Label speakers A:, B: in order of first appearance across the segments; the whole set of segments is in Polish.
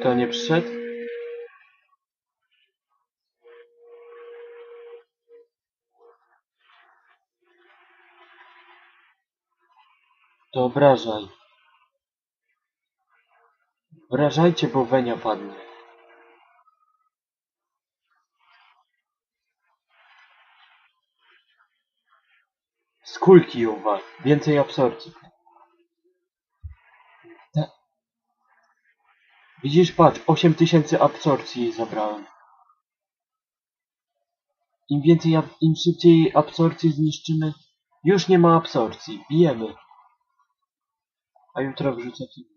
A: Kto nie przyszedł? To obrażaj. Obrażajcie, bo Wenia padnie. Z kulki ją wal. Więcej absorpcji. Widzisz, patrz, 8000 absorpcji zabrałem. Im więcej, im szybciej absorpcję zniszczymy, już nie ma absorpcji. Bijemy. A jutro wrzucę film.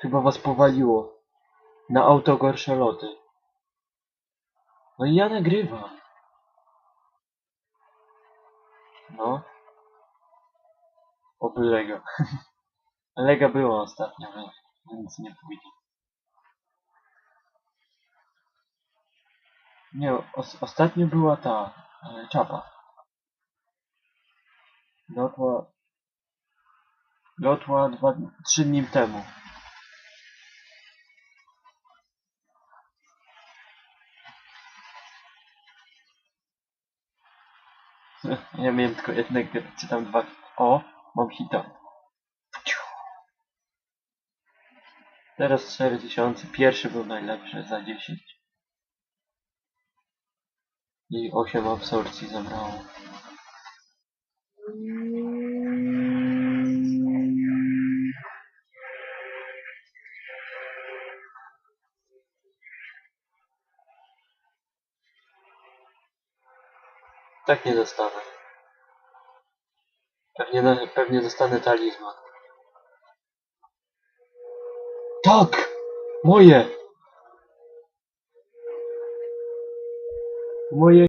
A: Chyba was powaliło. Na auto gorsze loty. No i ja nagrywam. No. Oby Lega. Lega była ostatnio, więc nie pójdzie. Nie, os ostatnio była ta e, czapa. Lotła... Lotła dwa, trzy dni temu. Ja miałem tylko jednego, czy tam dwa. O, mam hita. Teraz 4000. Pierwszy był najlepszy za 10. I 8 absorpcji zabrało. Tak nie dostanę. Pewnie, pewnie dostanę talizman. Tak! Moje! Moje